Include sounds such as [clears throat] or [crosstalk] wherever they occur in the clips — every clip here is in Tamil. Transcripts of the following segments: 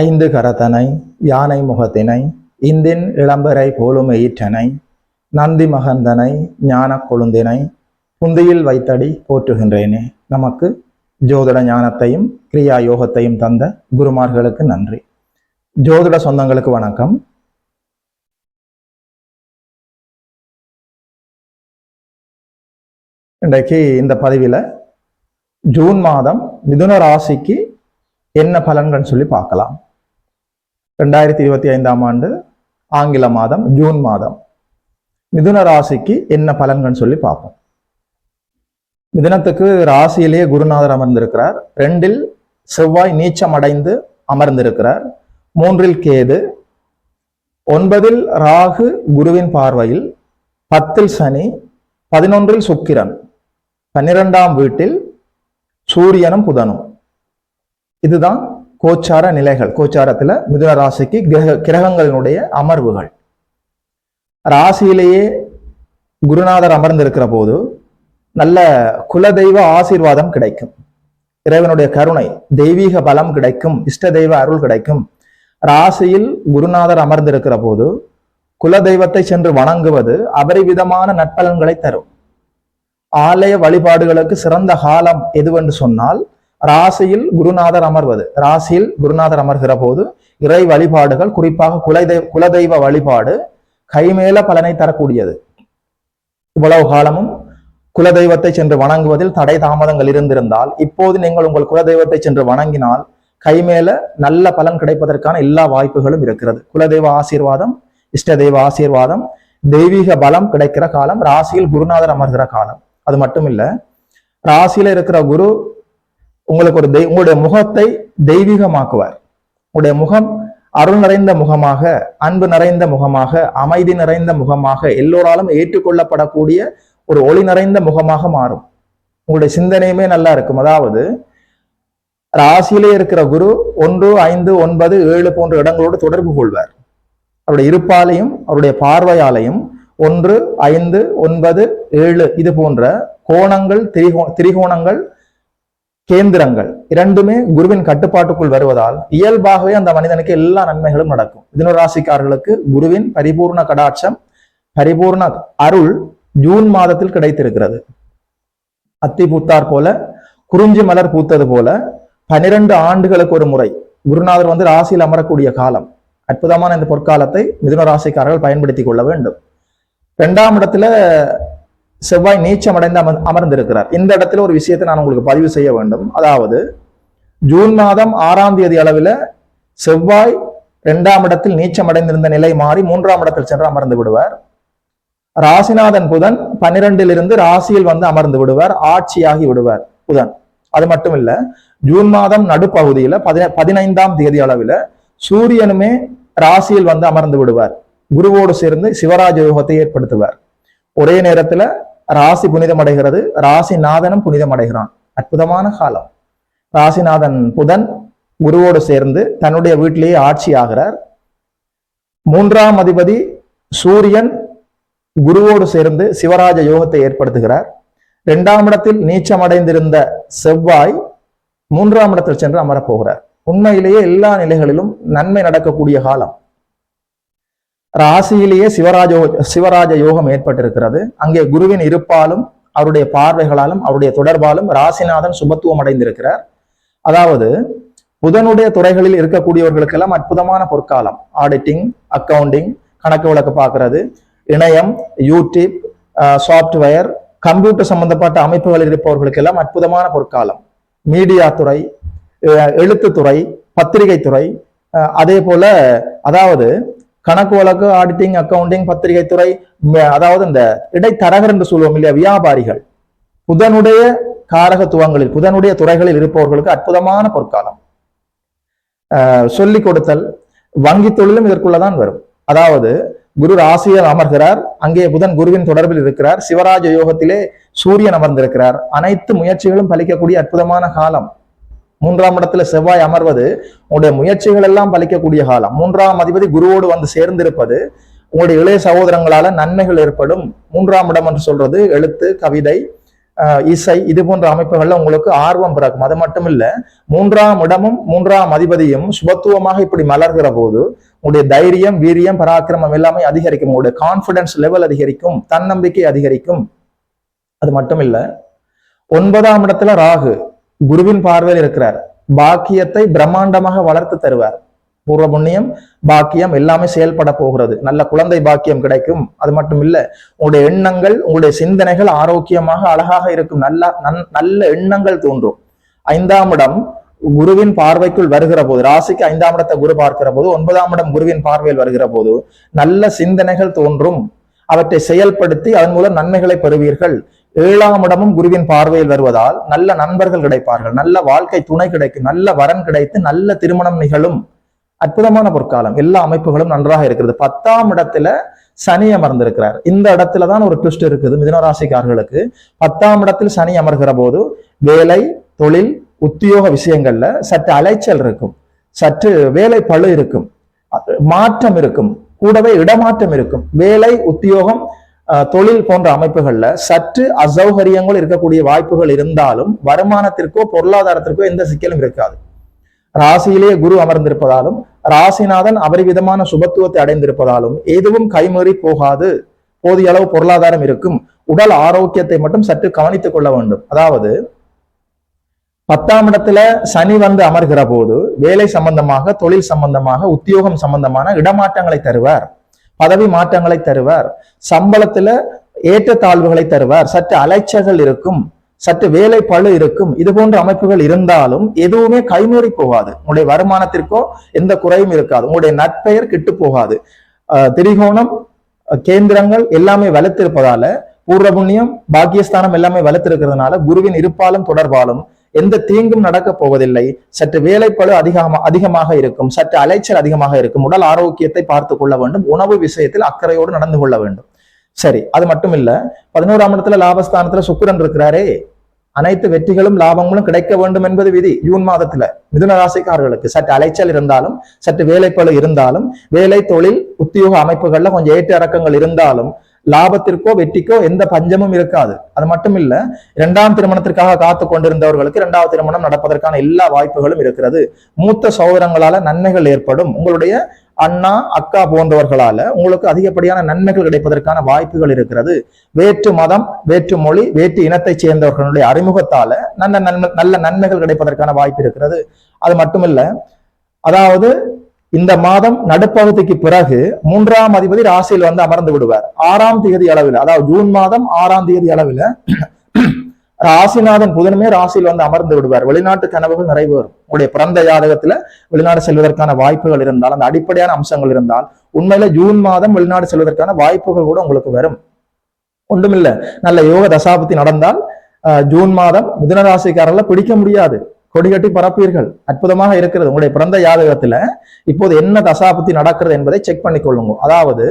ஐந்து கரத்தனை யானை முகத்தினை இந்தின் இளம்பரை போலும் ஈற்றனை நந்தி மகந்தனை ஞானக் கொழுந்தினை புந்தியில் வைத்தடி போற்றுகின்றேனே. நமக்கு ஜோதிட ஞானத்தையும் கிரியா யோகத்தையும் தந்த குருமார்களுக்கு நன்றி. ஜோதிட சொந்தங்களுக்கு வணக்கம். இன்றைக்கு இந்த பதிவில் ஜூன் மாதம் மிதுன ராசிக்கு என்ன பலன்கள் சொல்லி பார்க்கலாம். ரெண்டாயிரத்தி இருபத்தி ஐந்தாம் ஆண்டு ஆங்கில மாதம் ஜூன் மாதம். மிதுன ராசிக்கு என்ன பலன்கள்னு சொல்லி பார்ப்போம். மிதுனத்துக்கு ராசியிலேயே குருநாதர் அமர்ந்திருக்கிறார். ரெண்டில் செவ்வாய் நீச்சம் அடைந்து அமர்ந்திருக்கிறார். மூன்றில் கேது. ஒன்பதில் ராகு குருவின் பார்வையில். பத்தில் சனி. பதினொன்றில் சுக்கிரன். பன்னிரெண்டாம் வீட்டில் சூரியனும் புதனும். இதுதான் கோச்சார நிலைகள் கோச்சாரத்துல மிதுன ராசிக்கு கிரக கிரகங்களினுடைய அமர்வுகள். ராசியிலேயே குருநாதர் அமர்ந்திருக்கிற போது நல்ல குலதெய்வ ஆசீர்வாதம் கிடைக்கும். இறைவனுடைய கருணை தெய்வீக பலம் கிடைக்கும் இஷ்ட தெய்வ அருள் கிடைக்கும். ராசியில் குருநாதர் அமர்ந்திருக்கிற போது குலதெய்வத்தை சென்று வணங்குவது அபரிவிதமான நட்பலன்களை தரும். ஆலய வழிபாடுகளுக்கு சிறந்த காலம் எதுவென்று சொன்னால் ராசியில் குருநாதர் அமர்வது. ராசியில் குருநாதர் அமர்கிற போது இறை வழிபாடுகள் குறிப்பாக குலதெய்வ குலதெய்வ வழிபாடு கைமேல பலனை தரக்கூடியது. இவ்வளவு காலமும் குலதெய்வத்தை சென்று வணங்குவதில் தடை தாமதங்கள் இருந்திருந்தால் இப்போது நீங்கள் உங்கள் குலதெய்வத்தை சென்று வணங்கினால் கைமேல நல்ல பலன் கிடைப்பதற்கான எல்லா வாய்ப்புகளும் இருக்கிறது. குலதெய்வ ஆசீர்வாதம் இஷ்ட தெய்வ ஆசீர்வாதம் தெய்வீக பலம் கிடைக்கிற காலம் ராசியில் குருநாதர் அமர்கிற காலம். அது மட்டும் இல்ல ராசியில இருக்கிற குரு உங்களுக்கு ஒரு தெய் உங்களுடைய முகத்தை தெய்வீகமாக்குவார். உங்களுடைய முகம் அருள் நிறைந்த முகமாக அன்பு நிறைந்த முகமாக அமைதி நிறைந்த முகமாக எல்லோராலும் ஏற்றுக்கொள்ளப்படக்கூடிய ஒரு ஒளி நிறைந்த முகமாக மாறும். உங்களுடைய சிந்தனையுமே நல்லா இருக்கும். அதாவது ராசியிலே இருக்கிற குரு ஒன்று ஐந்து ஒன்பது ஏழு போன்ற இடங்களோடு தொடர்பு கொள்வார். அவருடைய இருப்பாலையும் அவருடைய பார்வையாலையும் ஒன்று ஐந்து ஒன்பது ஏழு இது போன்ற கோணங்கள் திரிகோ திரிகோணங்கள் கேந்திரங்கள். இரண்டுமே குருவின் கட்டுப்பாட்டுக்குள் வருவதால் இயல்பாகவே அந்த மனிதனுக்கு எல்லா நன்மைகளும் நடக்கும். மிதுனராசிக்காரர்களுக்கு குருவின் பரிபூர்ண கடாட்சம் பரிபூர்ண அருள் ஜூன் மாதத்தில் கிடைத்திருக்கிறது. அத்தி பூத்தார் போல குறிஞ்சி மலர் பூத்தது போல பனிரெண்டு ஆண்டுகளுக்கு ஒரு முறை குருநாதர் வந்து ராசியில் அமரக்கூடிய காலம் அற்புதமான இந்த பொற்காலத்தை மிதுன ராசிக்காரர்கள் பயன்படுத்திக் கொள்ள வேண்டும். இரண்டாம் இடத்துல செவ்வாய் நீச்சம் அடைந்து அமர் அமர்ந்திருக்கிறார். இந்த இடத்துல ஒரு விஷயத்தை நான் உங்களுக்கு பதிவு செய்ய வேண்டும். அதாவது ஜூன் மாதம் ஆறாம் தேதி அளவில் செவ்வாய் இரண்டாம் இடத்தில் நீச்சம் அடைந்திருந்த நிலை மாறி மூன்றாம் இடத்தில் சென்று அமர்ந்து விடுவார். ராசிநாதன் புதன் பன்னிரெண்டிலிருந்து ராசியில் வந்து அமர்ந்து விடுவார். ஆட்சியாகி விடுவார் புதன். அது மட்டும் இல்ல ஜூன் மாதம் நடுப்பகுதியில பதின பதினைந்தாம் தேதி அளவில் சூரியனுமே ராசியில் வந்து அமர்ந்து விடுவார். குருவோடு சேர்ந்து சிவராஜ யோகத்தை ஏற்படுத்துவார். ஒரே நேரத்துல ராசி புனிதம் அடைகிறது ராசிநாதனும் புனிதம் அடைகிறான் அற்புதமான காலம். ராசிநாதன் புதன் குருவோடு சேர்ந்து தன்னுடைய வீட்டிலேயே ஆட்சி ஆகிறார். மூன்றாம் அதிபதி சூரியன் குருவோடு சேர்ந்து சிவராஜ யோகத்தை ஏற்படுத்துகிறார். இரண்டாம் இடத்தில் நீச்சம் அடைந்திருந்த செவ்வாய் மூன்றாம் இடத்தில் சென்று அமரப்போகிறார் உண்மையிலேயே எல்லா நிலைகளிலும் நன்மை நடக்கக்கூடிய காலம். ராசியிலேயே சிவராஜோ சிவராஜ யோகம் ஏற்பட்டிருக்கிறது. அங்கே குருவின் இருப்பாலும் அவருடைய பார்வைகளாலும் அவருடைய தொடர்பாலும் ராசிநாதன் சுபத்துவம் அடைந்திருக்கிறார். அதாவது புதனுடைய துறைகளில் இருக்கக்கூடியவர்களுக்கெல்லாம் அற்புதமான பொற்காலம். ஆடிட்டிங் அக்கவுண்டிங் கணக்கு வழக்கு பார்க்கறது. இணையம் யூடியூப் சாஃப்ட்வேர் கம்ப்யூட்டர் சம்பந்தப்பட்ட அமைப்புகளில் இருப்பவர்களுக்கெல்லாம் அற்புதமான பொற்காலம். மீடியா துறை எழுத்துத்துறை பத்திரிகை துறை அதே போல அதாவது கணக்கு வழக்கு ஆடிட்டிங் அக்கவுண்டிங் பத்திரிகை துறை அதாவது இந்த இடைத்தரகர் என்று சொல்லுவோம் இல்லையா வியாபாரிகள். புதனுடைய காரகத்துவங்களில் புதனுடைய துறைகளில் இருப்பவர்களுக்கு அற்புதமான பொற்காலம். சொல்லிக் கொடுத்தல் வங்கி தொழிலும் இதற்குள்ளதான் வரும். அதாவது குரு ராசியில் அமர்கிறார் அங்கே புதன் குருவின் தொடர்பில் இருக்கிறார் சிவராஜ யோகத்திலே சூரியன் அமர்ந்திருக்கிறார். அனைத்து முயற்சிகளும் பலிக்கக்கூடிய அற்புதமான காலம். மூன்றாம் இடத்துல செவ்வாய் அமர்வது உங்களுடைய முயற்சிகள் எல்லாம் பலிக்கக்கூடிய காலம். மூன்றாம் அதிபதி குருவோடு வந்து சேர்ந்திருப்பது உங்களுடைய இளைய சகோதரங்களால நன்மைகள் ஏற்படும். மூன்றாம் இடம் என்று சொல்றது எழுத்து கவிதை இசை இது போன்ற அமைப்புகள்ல உங்களுக்கு ஆர்வம் பிறக்கும். அது மட்டும் இல்ல மூன்றாம் இடமும் மூன்றாம் அதிபதியும் சுபத்துவமாக இப்படி மலர்கிற போது உங்களுடைய தைரியம் வீரியம் பராக்கிரமம் எல்லாமே அதிகரிக்கும். உங்களுடைய கான்பிடன்ஸ் லெவல் அதிகரிக்கும். தன்னம்பிக்கை அதிகரிக்கும். அது மட்டும் இல்ல ஒன்பதாம் இடத்துல ராகு. குருவின் பார்வையில் இருக்கிறார். பாக்கியத்தை பிரம்மாண்டமாக வளர்த்து தருவார். பூர்வ புண்ணியம் பாக்கியம் எல்லாமே செயல்பட போகிறது. நல்ல குழந்தை பாக்கியம் கிடைக்கும். அது மட்டும் இல்ல உங்களுடைய எண்ணங்கள் உங்களுடைய சிந்தனைகள் ஆரோக்கியமாக அழகாக இருக்கும். நல்ல நன்- நல்ல எண்ணங்கள் தோன்றும். ஐந்தாம் இடம் குருவின் பார்வைக்குள் வருகிற போது ராசிக்கு ஐந்தாம் இடத்தை குரு பார்க்கிற போது ஒன்பதாம் இடம் குருவின் பார்வையில் வருகிற போது நல்ல சிந்தனைகள் தோன்றும். அவற்றை செயல்படுத்தி அதன் மூலம் நன்மைகளை பெறுவீர்கள். ஏழாம் இடமும் குருவின் பார்வையில் வருவதால் நல்ல நண்பர்கள் கிடைப்பார்கள். நல்ல வாழ்க்கை துணை கிடைக்கும். நல்ல வரன் கிடைத்து நல்ல திருமணம் நிகழும் அற்புதமான பொற்காலம். எல்லா அமைப்புகளும் நன்றாக இருக்கிறது. பத்தாம் இடத்துல சனி அமர்ந்திருக்கிறார். இந்த இடத்துல தான் ஒரு ட்விஸ்ட் இருக்குது. மிதனராசிக்காரர்களுக்கு பத்தாம் இடத்தில் சனி அமர்கிற போது வேலை தொழில் உத்தியோக விஷயங்கள்ல சற்று அலைச்சல் இருக்கும். சற்று வேலை பளு இருக்கும். மாற்றம் இருக்கும். கூடவே இடமாற்றம் இருக்கும். வேலை உத்தியோகம் தொழில் போன்ற அமைப்புகள்ல சற்று அசௌகரியங்கள் இருக்கக்கூடிய வாய்ப்புகள் இருந்தாலும் வருமானத்திற்கோ பொருளாதாரத்திற்கோ எந்த சிக்கலும் இருக்காது. ராசியிலேயே குரு அமர்ந்திருப்பதாலும் ராசிநாதன் அபரிவிதமான சுபத்துவத்தை அடைந்திருப்பதாலும் எதுவும் கைமறி போகாது. போதிய அளவு பொருளாதாரம் இருக்கும். உடல் ஆரோக்கியத்தை மட்டும் சற்று கவனித்துக் கொள்ள வேண்டும். அதாவது பத்தாம் இடத்துல சனி வந்து அமர்கிற போது வேலை சம்பந்தமாக தொழில் சம்பந்தமாக உத்தியோகம் சம்பந்தமான இடமாற்றங்களை தருவார். பதவி மாற்றங்களை தருவார். சம்பளத்துல ஏற்றத்தாழ்வுகளை தருவார். சற்று அலைச்சல்கள் இருக்கும். சற்று வேலை பழு இருக்கும். இது போன்ற அமைப்புகள் இருந்தாலும் எதுவுமே கைமீறி போகாது. உங்களுடைய வருமானத்திற்கோ எந்த குறையும் இருக்காது. உங்களுடைய நட்பெயர் கிட்டு போகாது. திரிகோணம் கேந்திரங்கள் எல்லாமே வலுத்திருப்பதால பூர்வபுண்ணியம் பாக்கியஸ்தானம் எல்லாமே வலுத்திருக்கிறதுனால குருவின் இருப்பாலும் தொடர்பாலும் எந்த தீங்கும் நடக்க போவதில்லை. சற்று வேலைப்பளு அதிகமாக அதிகமாக இருக்கும். சற்று அலைச்சல் அதிகமாக இருக்கும். உடல் ஆரோக்கியத்தை பார்த்து கொள்ள வேண்டும். உணவு விஷயத்தில் அக்கறையோடு நடந்து கொள்ள வேண்டும். சரி அது மட்டும் இல்ல பதினோராம் இடத்துல லாபஸ்தானத்துல சுக்கிரன் இருக்கிறாரே. அனைத்து வெற்றிகளும் லாபங்களும் கிடைக்க வேண்டும் என்பது விதி. ஜூன் மாதத்துல மிதுன ராசிக்காரர்களுக்கு. சற்று அலைச்சல் இருந்தாலும் சற்று வேலைப்பளு இருந்தாலும் வேலை தொழில் உத்தியோக அமைப்புகள்ல கொஞ்சம் ஏற்ற இறக்கங்கள் இருந்தாலும் லாபத்திற்கோ வெற்றிக்கோ எந்த பஞ்சமும் இருக்காது. அது மட்டும் இல்ல இரண்டாம் திருமணத்திற்காக காத்து கொண்டிருந்தவர்களுக்கு இரண்டாவது திருமணம் நடப்பதற்கான எல்லா வாய்ப்புகளும் இருக்கிறது. மூத்த சகோதரங்களால நன்மைகள் ஏற்படும். உங்களுடைய அண்ணா அக்கா போன்றவர்களால உங்களுக்கு அதிகப்படியான நன்மைகள் கிடைப்பதற்கான வாய்ப்புகள் இருக்கிறது. வேற்று மதம் வேற்று மொழி வேற்று இனத்தைச் சேர்ந்தவர்களுடைய அறிமுகத்தால நல்ல நன்மை நல்ல நன்மைகள் கிடைப்பதற்கான வாய்ப்பு இருக்கிறது. அது மட்டுமில்ல அதாவது இந்த மாதம் நடுப்பகுதிக்கு பிறகு மூன்றாம் அதிபதி ராசியில் வந்து அமர்ந்து விடுவார். ஆறாம் தேதி அளவில் அதாவது ஜூன் மாதம் ஆறாம் தேதி அளவில் [clears throat] ராசிநாதன் புதனுமே ராசியில் வந்து அமர்ந்து விடுவார். வெளிநாட்டு கனவுகள் நிறைவேறும். உங்களுடைய பிறந்த ஜாதகத்துல வெளிநாடு செல்வதற்கான வாய்ப்புகள் இருந்தால் அந்த அடிப்படையான அம்சங்கள் இருந்தால் உண்மையில ஜூன் மாதம் வெளிநாடு செல்வதற்கான வாய்ப்புகள் கூட உங்களுக்கு வரும். ஒன்றுமில்ல. நல்ல யோக தசாபத்தி நடந்தால் ஜூன் மாதம் மிதுன ராசிக்காரர்ல பிடிக்க முடியாது. கொடிகட்டி பரப்பீர்கள். அற்புதமாக இருக்கிறது. உங்களுடைய பிறந்த ஜாதகத்துல இப்போது என்ன தசாபத்தி நடக்கிறது என்பதை செக் பண்ணி கொள்ளுங்க அதாவது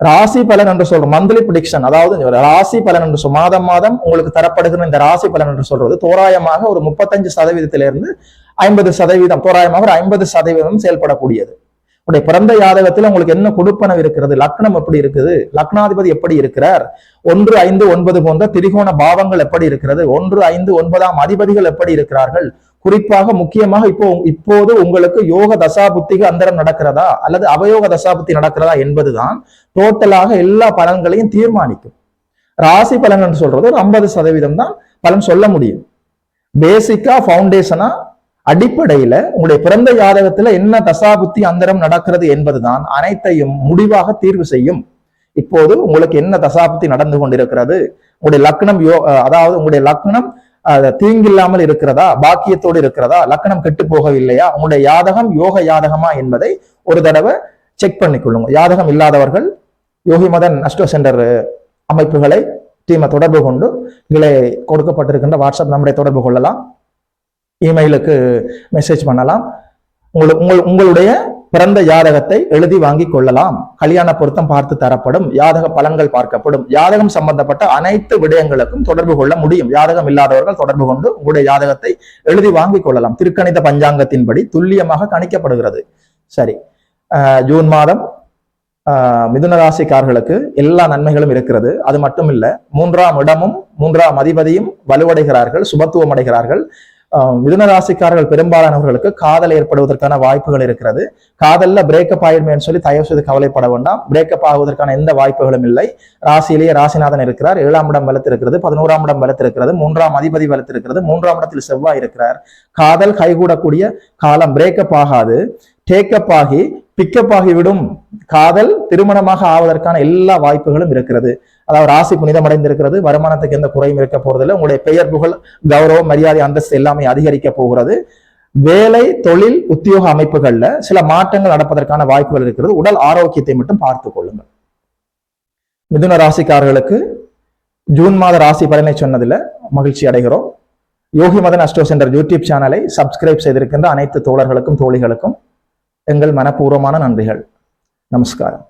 ராசி பலன் என்று சொல்றோம் மந்த்லி ப்ரிடிக்ஷன் அதாவது ராசி பலன் என்று சொல் மாதம் மாதம் உங்களுக்கு தரப்படுகிற இந்த ராசி பலன் என்று சொல்றது தோராயமாக ஒரு முப்பத்தஞ்சு சதவீதத்திலிருந்து ஐம்பது சதவீதம் தோராயமாக ஒரு ஐம்பது சதவீதம் செயல்படக்கூடியது. உடைய பிறந்த ஜாதகத்தில் உங்களுக்கு என்ன கொடுப்பனவு இருக்கிறது? லக்னம் எப்படி இருக்குது? லக்னாதிபதி எப்படி இருக்கிறார்? ஒன்று ஐந்து ஒன்பது போன்ற திரிகோண பாவங்கள் எப்படி இருக்கிறது? ஒன்று ஐந்து ஒன்பதாம் அதிபதிகள் எப்படி இருக்கிறார்கள்? குறிப்பாக முக்கியமாக இப்போ இப்போது உங்களுக்கு யோக தசாபுத்திக அந்தரம் நடக்கிறதா? அல்லது அவயோக தசாபுத்தி நடக்கிறதா என்பதுதான் டோட்டலாக எல்லா பலன்களையும் தீர்மானிக்கும். ராசி பலன் சொல்றது ஒரு ஐம்பது சதவீதம் தான் பலன் சொல்ல முடியும். பேசிக்கா ஃபவுண்டேஷனா அடிப்படையில உங்களுடைய பிறந்த ஜாதகத்துல என்ன தசாபுத்தி அந்தரம் நடக்கிறது என்பதுதான் அனைத்தையும் முடிவாக தீர்வு செய்யும். இப்போது உங்களுக்கு என்ன தசாபுத்தி நடந்து கொண்டிருக்கிறது? உங்களுடைய லக்னம் யோ அதாவது உங்களுடைய லக்னம் தீங்கில்லாமல் இருக்கிறதா? பாக்கியத்தோடு இருக்கிறதா? லக்கணம் கெட்டு போகவில்லையா? உங்களுடைய யாதகம் யோக யாதகமா என்பதை ஒரு தடவை செக் பண்ணிக்கொள்ளுங்க. யாதகம் இல்லாதவர்கள் யோகி மதன் அஸ்டோ சென்டர் அமைப்புகளை டீமை தொடர்பு கொண்டு இதை கொடுக்கப்பட்டிருக்கின்ற வாட்ஸ்அப் நம்பரை தொடர்பு கொள்ளலாம். இமெயிலுக்கு மெசேஜ் பண்ணலாம். உங்களுக்கு உங்கள் உங்களுடைய பிறந்த ஜாதகத்தை எழுதி வாங்கி கொள்ளலாம். கல்யாண பொருத்தம் பார்த்து தரப்படும். ஜாதக பலன்கள் பார்க்கப்படும். ஜாதகம் சம்பந்தப்பட்ட அனைத்து விடயங்களுக்கும் தொடர்பு கொள்ள முடியும். ஜாதகம் இல்லாதவர்கள் தொடர்பு கொண்டு உங்களுடைய ஜாதகத்தை எழுதி வாங்கி கொள்ளலாம். திருக்கணித பஞ்சாங்கத்தின்படி துல்லியமாக கணிக்கப்படுகிறது. சரி. ஜூன் மாதம் ஆஹ் மிதுன ராசிக்காரர்களுக்கு எல்லா நன்மைகளும் இருக்கிறது. அது மட்டும் இல்ல மூன்றாம் இடமும் மூன்றாம் அதிபதியும் வலுவடைகிறார்கள் சுபத்துவம் அடைகிறார்கள். மிதுன ராசிக்காரர்கள் பெரும்பாலானவர்களுக்கு காதல் ஏற்படுவதற்கான வாய்ப்புகள் இருக்கிறது. காதல்ல பிரேக்கப் ஆயிடுமேன்னு சொல்லி தயவு செய்து கவலைப்பட வேண்டாம். பிரேக்கப் ஆகுவதற்கான எந்த வாய்ப்புகளும் இல்லை. ராசியிலேயே ராசிநாதன் இருக்கிறார். ஏழாம் இடம் வலுத்திருக்கிறது பதினோராம் இடம் வலுத்திருக்கிறது மூன்றாம் அதிபதி வலுத்திருக்கிறது மூன்றாம் இடத்தில் செவ்வாய் இருக்கிறார். காதல் கைகூடக்கூடிய காலம் பிரேக்கப் ஆகாது. டேக்கப் ஆகி பிக்கப் ஆகிவிடும். காதல் திருமணமாக ஆவதற்கான எல்லா வாய்ப்புகளும் இருக்கிறது. அதாவது ராசி புனிதமடைந்திருக்கிறது. வருமானத்துக்கு எந்த குறையும் இருக்க போறதில்லை. உங்களுடைய பெயர் புகழ் கௌரவம் மரியாதை அந்தஸ்து எல்லாமே அதிகரிக்க போகிறது. வேலை தொழில் உத்தியோக அமைப்புகள்ல சில மாற்றங்கள் நடப்பதற்கான வாய்ப்புகள் இருக்கிறது. உடல் ஆரோக்கியத்தை மட்டும் பார்த்துக் கொள்ளுங்கள். மிதுன ராசிக்காரர்களுக்கு ஜூன் மாத ராசி பலனை சொன்னதுல மகிழ்ச்சி அடைகிறோம். Yogi Madan astro centre YouTube சேனலை சப்ஸ்கிரைப் செய்திருக்கின்ற அனைத்து தோழர்களுக்கும் தோழிகளுக்கும் எங்கள் மனப்பூர்வமான நன்றிகள். நமஸ்காரம்.